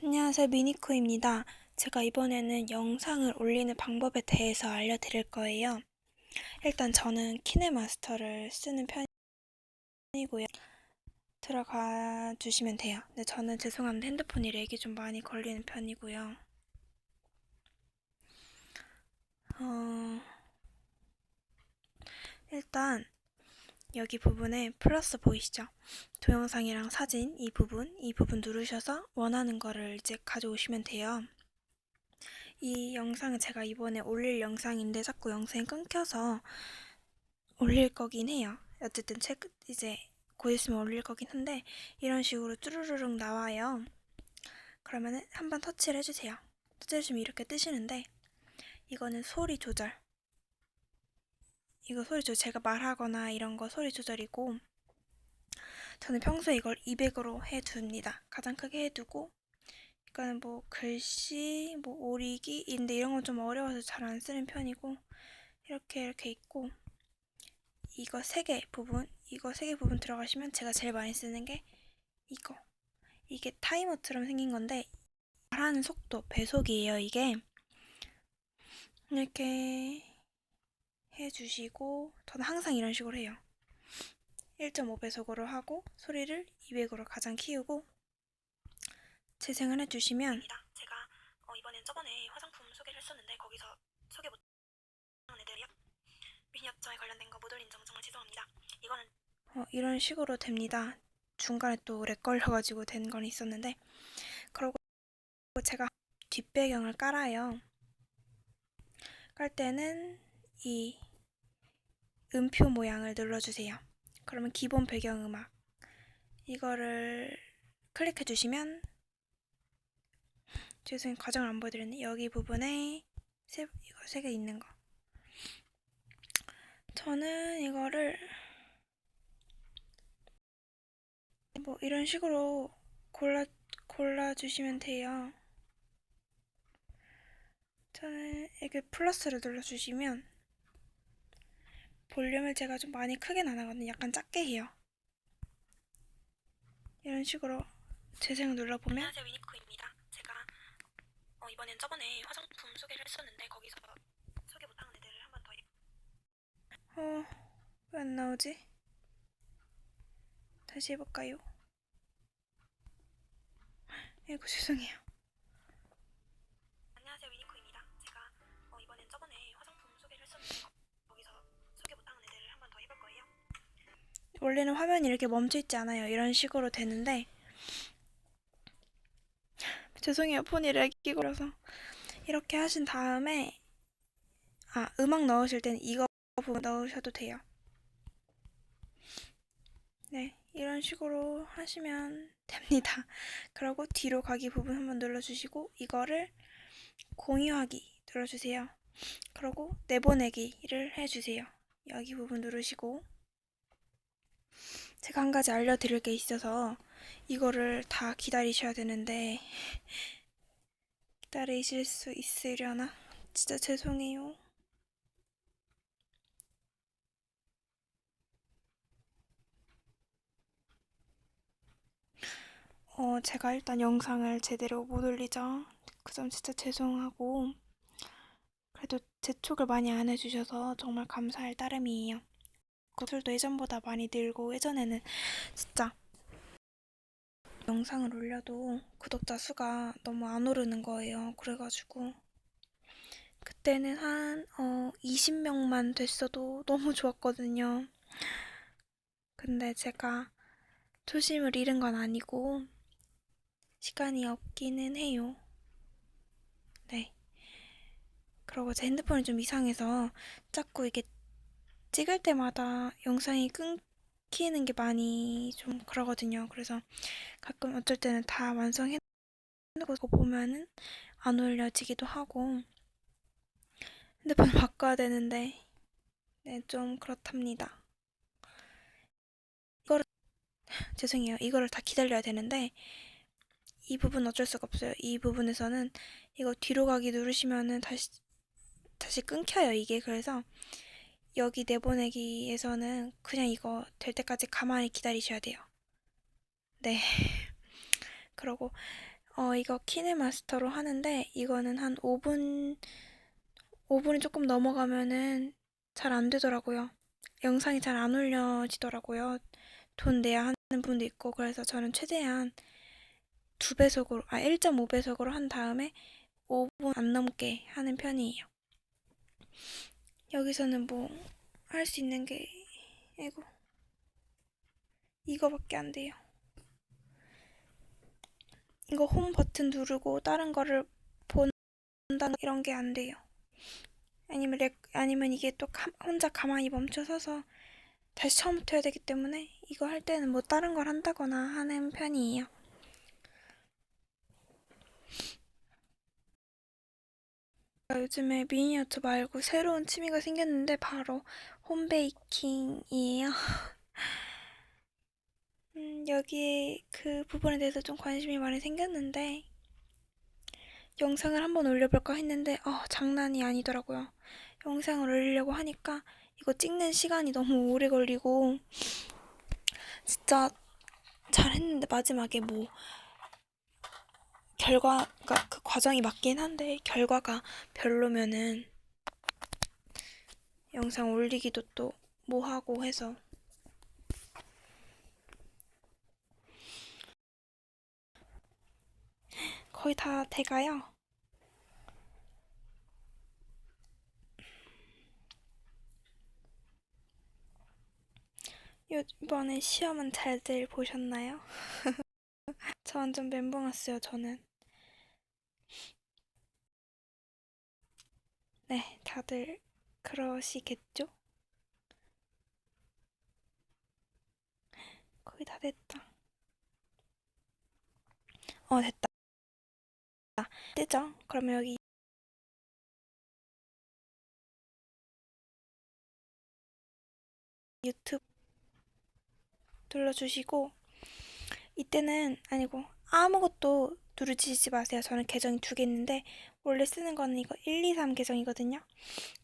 안녕하세요. 미니코입니다. 제가 이번에는 영상을 올리는 방법에 대해서 알려드릴 거예요. 일단 저는 키네마스터를 쓰는 편이고요. 들어가 주시면 돼요. 근데 저는 죄송한데 핸드폰이 렉이 좀 많이 걸리는 편이고요. 어, 일단 여기 부분에 플러스 보이시죠? 동영상이랑 사진 이 부분, 이 부분 누르셔서 원하는 거를 이제 가져오시면 돼요. 이 영상은 제가 이번에 올릴 영상인데 자꾸 영상이 끊겨서 올릴 거긴 해요. 어쨌든 책 이제 곧 있으면 올릴 거긴 한데 이런 식으로 쭈루루룩 나와요. 그러면은 한번 터치를 해주세요. 터치해주시면 이렇게 뜨시는데 이거는 소리 조절. 이거 소리 조절 제가 말하거나 이런 거 소리 조절이고 저는 평소에 이걸 200으로 해둡니다. 가장 크게 해두고 이거는 뭐 글씨, 뭐 오리기인데 이런 건 좀 어려워서 잘 안 쓰는 편이고 이렇게 이렇게 있고 이거 세 개 부분 이거 세 개 부분 들어가시면 제가 제일 많이 쓰는 게 이거 이게 타이머처럼 생긴 건데 말하는 속도 배속이에요 이게 이렇게 해주시고 저는 항상 이런 식으로 해요 1.5배속으로 하고 소리를 200으로 가장 키우고 재생을 해주시면 제가 어, 이번엔 저번에 화장품 소개를 했었는데 거기서 소개 못한 애들이요. 미니어처에 관련된 거못 올린 점 정말 죄송합니다. 이거는 어, 이런 식으로 됩니다. 중간에 또 렉 걸려가지고 된 건 있었는데 그리고 제가 뒷배경을 깔아요. 깔 때는 이 음표 모양을 눌러주세요. 그러면 기본 배경음악. 이거를 클릭해 주시면 죄송해요 과정을 안 보여드렸네. 여기 부분에 세, 이거 세 개 있는 거. 저는 이거를 뭐 이런 식으로 골라 골라 주시면 돼요. 저는 이렇게 플러스를 눌러주시면 볼륨을 제가 좀 많이 크게는 안 하거든요. 약간 작게 해요. 이런 식으로 재생을 눌러보면 안녕하세요 위니쿠입니다. 제가 어, 이번엔 저번에 화장품 소개를 했었는데 거기서 소개 못한 애들을 한 번 더 해. 어, 왜 안 나오지? 다시 해볼까요? 아이고 죄송해요. 원래는 화면이 이렇게 멈춰 있지 않아요. 이런 식으로 되는데 죄송해요. 폰이 렉이 걸려서 이렇게 하신 다음에 아 음악 넣으실 때는 이거 부분 넣으셔도 돼요. 네 이런 식으로 하시면 됩니다. 그리고 뒤로 가기 부분 한번 눌러주시고 이거를 공유하기 눌러주세요. 그리고 내보내기를 해주세요. 여기 부분 누르시고 제가 한 가지 알려드릴 게 있어서 이거를 다 기다리셔야 되는데 기다리실 수 있으려나? 진짜 죄송해요. 어, 제가 일단 영상을 제대로 못 올리죠. 그 점 진짜 죄송하고 그래도 재촉을 많이 안 해주셔서 정말 감사할 따름이에요. 구슬도 예전보다 많이 늘고 예전에는 진짜 영상을 올려도 구독자 수가 너무 안 오르는 거예요. 그래가지고 그때는 한 어, 20명만 됐어도 너무 좋았거든요. 근데 제가 초심을 잃은 건 아니고 시간이 없기는 해요. 네. 그리고 제 핸드폰이 좀 이상해서 자꾸 이게 찍을 때마다 영상이 끊기는 게 많이 좀 그러거든요. 그래서 가끔 어쩔 때는 다 완성해 놓고 보면은 안 올려지기도 하고 핸드폰 바꿔야 되는데 네, 좀 그렇답니다. 이거를 죄송해요. 이거를 다 기다려야 되는데 이 부분 어쩔 수가 없어요. 이 부분에서는 이거 뒤로 가기 누르시면은 다시 다시 끊겨요. 이게 그래서 여기 내보내기에서는 그냥 이거 될 때까지 가만히 기다리셔야 돼요. 네. 그러고 어, 이거 키네마스터로 하는데 이거는 한 5분 5분이 조금 넘어가면은 잘 안 되더라고요. 영상이 잘 안 올려지더라고요. 돈 내야 하는 분도 있고 그래서 저는 최대한 두 배속으로 아 1.5배속으로 한 다음에 5분 안 넘게 하는 편이에요. 여기서는 뭐 할 수 있는 게 아이고 이거밖에 안 돼요. 이거 홈 버튼 누르고 다른 거를 본다 이런 게 안 돼요. 아니면 렉, 아니면 이게 또 가, 혼자 가만히 멈춰 서서 다시 처음부터 해야 되기 때문에 이거 할 때는 뭐 다른 걸 한다거나 하는 편이에요. 요즘에 미니어처 말고 새로운 취미가 생겼는데 바로 홈베이킹이에요. 음, 여기에 그 부분에 대해서 좀 관심이 많이 생겼는데 영상을 한번 올려볼까 했는데 어, 장난이 아니더라고요. 영상을 올리려고 하니까 이거 찍는 시간이 너무 오래 걸리고 진짜 잘했는데 마지막에 뭐 결과가 그 과정이 맞긴 한데 결과가 별로면은 영상 올리기도 또 뭐하고 해서 거의 다 돼가요. 요- 이번에 시험은 잘들 보셨나요? 저 완전 멘붕 왔어요, 저는. 네, 다들 그러시겠죠? 거의 다 됐다. 어, 됐다. 뜨죠? 그러면 여기 유튜브 눌러주시고 이때는 아니고 아무것도 누르시지 마세요. 저는 계정이 두 개 있는데 원래 쓰는 거는 이거 1, 2, 3 계정이거든요.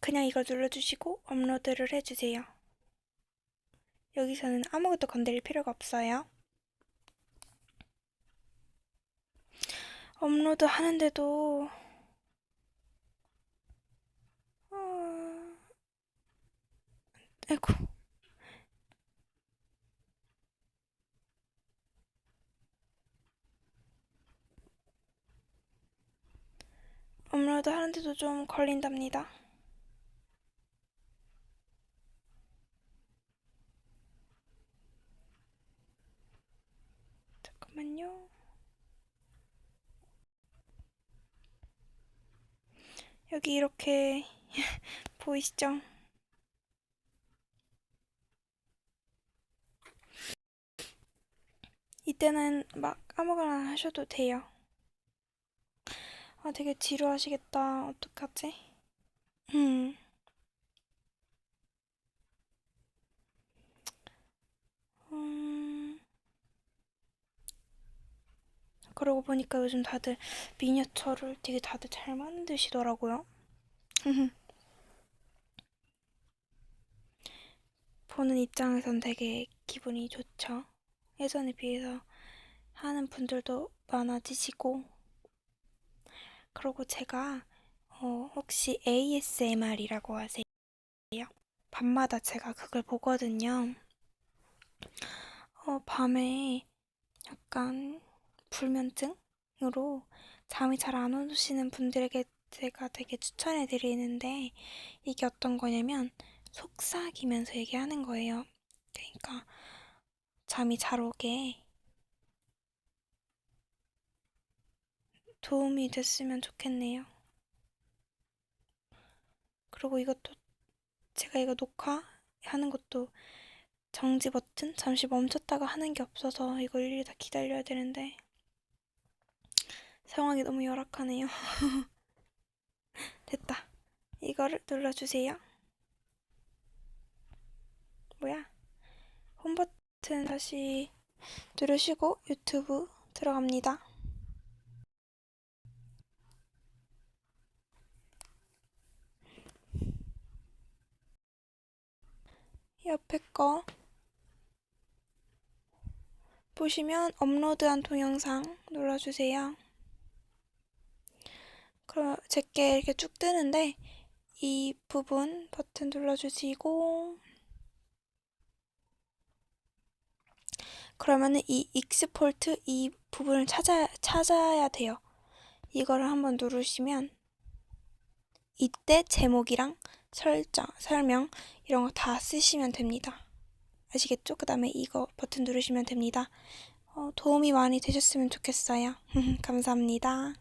그냥 이걸 눌러주시고 업로드를 해주세요. 여기서는 아무것도 건드릴 필요가 없어요. 업로드 하는데도 어... 아이고 업로드 하는데도 좀 걸린답니다. 잠깐만요. 여기 이렇게 보이시죠? 이때는 막 아무거나 하셔도 돼요. 아, 되게 지루하시겠다. 어떡하지? 음. 음. 그러고 보니까 요즘 다들 미니어처를 되게 다들 잘 만드시더라고요. 보는 입장에선 되게 기분이 좋죠. 예전에 비해서 하는 분들도 많아지시고, 그리고 제가 어, 혹시 ASMR이라고 아세요? 밤마다 제가 그걸 보거든요. 어, 밤에 약간 불면증으로 잠이 잘 안 오시는 분들에게 제가 되게 추천해 드리는데 이게 어떤 거냐면 속삭이면서 얘기하는 거예요. 그러니까 잠이 잘 오게 도움이 됐으면 좋겠네요. 그리고 이것도 제가 이거 녹화하는 것도 정지 버튼 잠시 멈췄다가 하는 게 없어서 이걸 일일이 다 기다려야 되는데 상황이 너무 열악하네요. 됐다. 이거를 눌러주세요. 뭐야? 홈 버튼 다시 누르시고 유튜브 들어갑니다. 옆에 거 보시면 업로드한 동영상 눌러주세요. 그럼 제게 이렇게 쭉 뜨는데 이 부분 버튼 눌러주시고 그러면은 이 익스포트 이 부분을 찾아 찾아야 돼요. 이거를 한번 누르시면 이때 제목이랑 설정, 설명 이런 거 다 쓰시면 됩니다. 아시겠죠? 그 다음에 이거 버튼 누르시면 됩니다. 어, 도움이 많이 되셨으면 좋겠어요. 감사합니다.